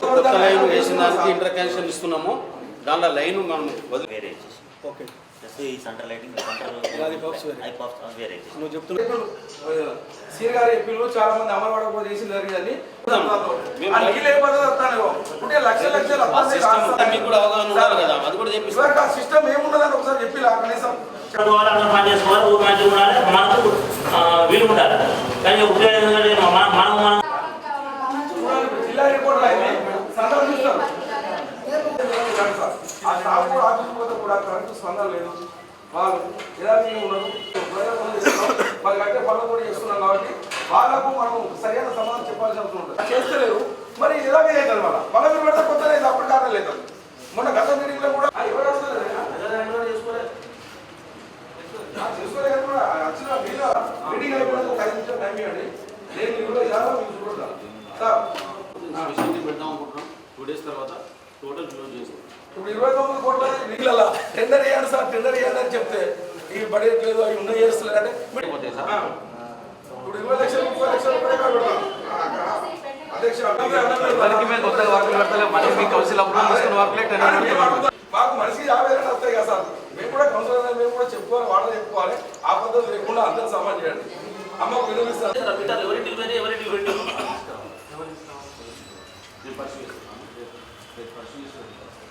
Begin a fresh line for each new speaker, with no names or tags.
కొత్త లైన్ వేసిన దానికి ఇంటర్ కనెక్షన్ ఇస్తున్నాము. దాంట్లో లైన్ మనం వదిలి
వేరే
ఓకే.
ప్లస్ ఈ సెంటర్ లైటింగ్ సెంటర్
వేరే. నువ్వు చెప్తున్నా.
సీర్ గారి ఎంపీలు చాలా మంది అమలు పడకపోతే చేసింది జరిగిందని
మేము
ఆ నీళ్ళు ఏ పద్ధతి వస్తాను ఉంటే లక్ష లక్షలు
ఆ సిస్టమ్ అంతా మీకు కూడా
ఆ సిస్టమ్ ఏమున్నదని ఒకసారి చెప్పి కనీసం.
మనకు వీలు ఉండాలి. కానీ మనం మనం
చూడండి, జిల్లా రిపోర్టర్ అయింది ఆ స్టాఫ్ కూడా ఆఫీస్ పోతే కూడా కరెంట్ స్పందన లేదు వాళ్ళు ఎలాంటి ఉన్నారు పనులు వాళ్ళు కట్టే పనులు కూడా చేస్తున్నాం కాబట్టి వాళ్ళకు మనం సరైన సమాధానం చెప్పాల్సిన అవసరం ఉంటుంది చేస్తలేరు మరి ఇలాగే అవుతుంది వాళ్ళ వాళ్ళ మీరు పెడితే కొత్త లేదు అప్పుడు కారణం లేదు మొన్న గత మీటింగ్లో కూడా ఎవరు చేసుకోలేదు కూడా వచ్చిన మీటింగ్ అయిపోయినందుకు ఒక ఐదు నిమిషాలు టైం ఇవ్వండి నేను మీరు కూడా ఇలా మీకు చూడదా
టూ డేస్ తర్వాత టోటల్ క్లోజ్ చేస్తాం
ఇప్పుడు ఇరవై తొమ్మిది కోట్ల నీళ్ళ టెండర్ వేయండి సార్ టెండర్ వేయండి అని చెప్తే ఇవి బడ్జెట్ లేదు అవి ఉన్నాయి చేస్తలేదు అంటే
అయిపోతాయి సార్.
ఇప్పుడు ఇరవై లక్షలు ముప్పై లక్షలు. మాకు మనిషికి యాభై రెండు వస్తాయి కదా సార్. మేము కూడా కౌన్సిలర్ మేము కూడా చెప్పుకోవాలి వాటర్ చెప్పుకోవాలి. ఆ పద్ధతి లేకుండా అందరూ సమాన్ చేయండి. అమ్మకు వినిపిస్తారు
the Parshisha